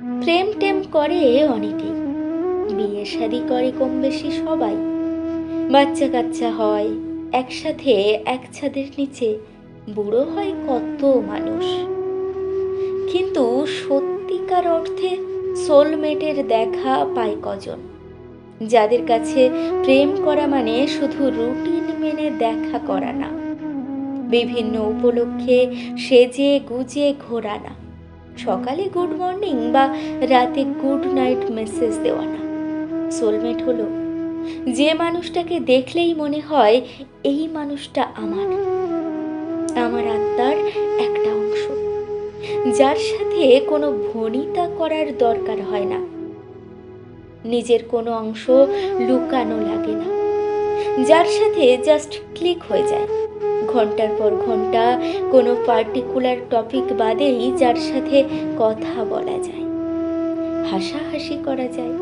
প্রেম টেম করে অনেকেই বিয়ে শাদি করে কম বেশি সবাই। বাচ্চা কাচ্চা হয় একসাথে এক ছাদের নিচে, বুড়ো হয় কত মানুষ। কিন্তু সত্যিকার অর্থে সোলমেটের দেখা পায় কজন। যাদের কাছে প্রেম করা মানে শুধু রুটিন মেনে দেখা করা না। বিভিন্ন উপলক্ষে সেজে গুজে ঘোরা না সকালে গুড মর্নিং বা রাতে গুড নাইট মেসেজ দেওয়া না। সোলমেট হলো, যে মানুষটাকে দেখলেই মনে হয় এই মানুষটা আমার। আমার আত্মার একটা অংশ, যার সাথে কোনো ভনিতা করার দরকার হয় না। নিজের কোনো অংশ লুকানো লাগে না, যার সাথে জাস্ট ক্লিক হয়ে যায়। ঘণ্টার পর ঘণ্টা কোনো পার্টিকুলার টপিক বাদেই যার সাথে কথা বলা যায়। হাসাহাসি করা যায়।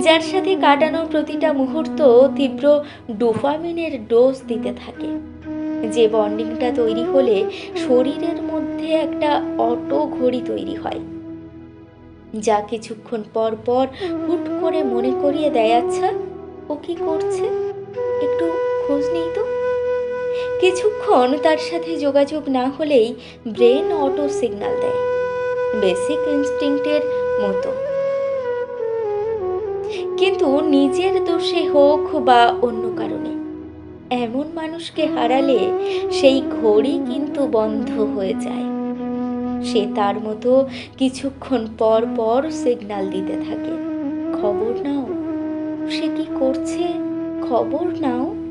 যার সাথে কাটানো প্রতিটা মুহূর্ত তীব্র ডোপামিনের ডোজ দিতে থাকে। যে বন্ডিংটা তৈরি হলে শরীরের মধ্যে একটা অটো ঘড়ি তৈরি হয়। যা কিছুক্ষণ পর পর হুট করে মনে করিয়ে দেয় আচ্ছা ও কি করছে? একটু খোঁজ নেই তো? কিছুক্ষণ তার সাথে যোগাযোগ না হলেই ব্রেন অটো সিগন্যাল দেয়। বেসিক ইনস্টিংক্টের মতো। কিন্তু নিজের দোষে হোক বা অন্য কারণে, এমন মানুষকে হারালে সেই ঘড়ি কিন্তু বন্ধ হয়ে যায়। সে তার মতো কিছুক্ষণ পর পর সিগন্যাল দিতে থাকে। খবর নাও। সে কি করছে? খবর নাও।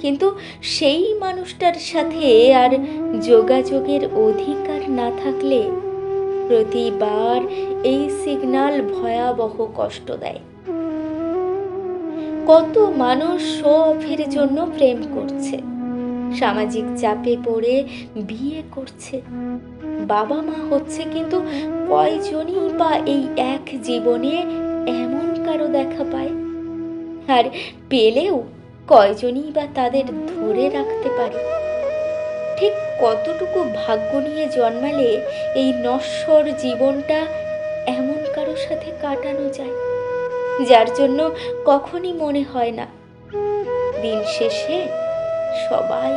কিন্তু সেই মানুষটার সাথে আর যোগাযোগের অধিকার না থাকলে প্রতিবার এই সিগন্যাল ভয়াবহ কষ্ট দেয়। কত মানুষ শো অফের জন্য প্রেম করছে, সামাজিক চাপে পড়ে বিয়ে করছে। বাবা মা হচ্ছে কিন্তু কয়জনই বা এই এক জীবনে এমন কারও দেখা পায়? আর পেলেও কয়জনই বা তাদের ধরে রাখতে পারে? ঠিক কতটুকু ভাগ্য নিয়ে জন্মালে এই নশ্বর জীবনটা এমন কারও সাথে কাটানো যায়? যার জন্য কখনই মনে হয় না। দিন শেষে সবাই